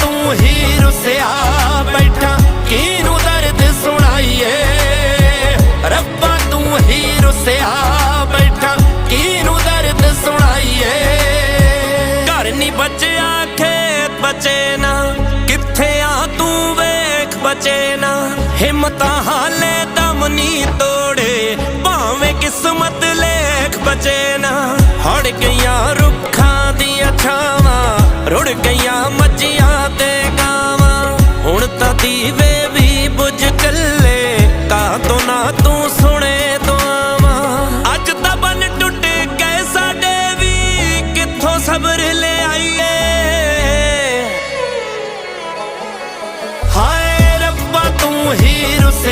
ਤੂੰ ਹੀ ਰੁਸਿਆ ਬੈਠਾ ਕਿਨੂੰ ਦਰਦ ਸੁਣਾਈਏ? ਰੱਬਾ, ਤੂੰ ਹੀ ਰੁਸਿਆ ਬੈਠਾ ਕਿਨੂੰ ਦਰਦ ਸੁਣਾਈਏ? ਘਰ ਨਹੀਂ ਬਚਿਆ, ਖੇਤ ਬਚੇ ਨਾ। ਕਿੱਥੇ ਆ ਤੂੰ ਵੇਖ, ਬਚੇ ਨਾ। ਹਿੰਮਤਾਂ ਹਾਲੇ ਦਮ ਨਹੀਂ ਤੋੜੇ, ਭਾਵੇਂ ਕਿਸਮਤ ਲੇਖ ਬਚੇ ਨਾ। ਹੜ ਗਈਆਂ ਰੁੱਖਾਂ ਦੀਆਂ ਛਾਂ ਰੁੜ ਗਈਆਂ ਮੱਝੀਆਂ ਤੇ ਗਾਵਾਂ। ਹੁਣ ਤਾਂ ਦੀਵੇ ਵੀ ਬੁਝ ਕੱਲੇ ਤਾਂ ਤੋਂ ਨਾ ਤੂੰ ਸੁਣੇ ਦੁਆਵਾਂ। ਅੱਜ ਤਾਂ ਬਨ ਟੁੱਟ ਕੇ ਸਾਡੇ ਵੀ, ਕਿੱਥੋਂ ਸਬਰ ਲੈ ਆਈਏ? ਹਾਏ ਰੱਬਾ, ਤੂੰ ਹੀ ਰੁਸੇ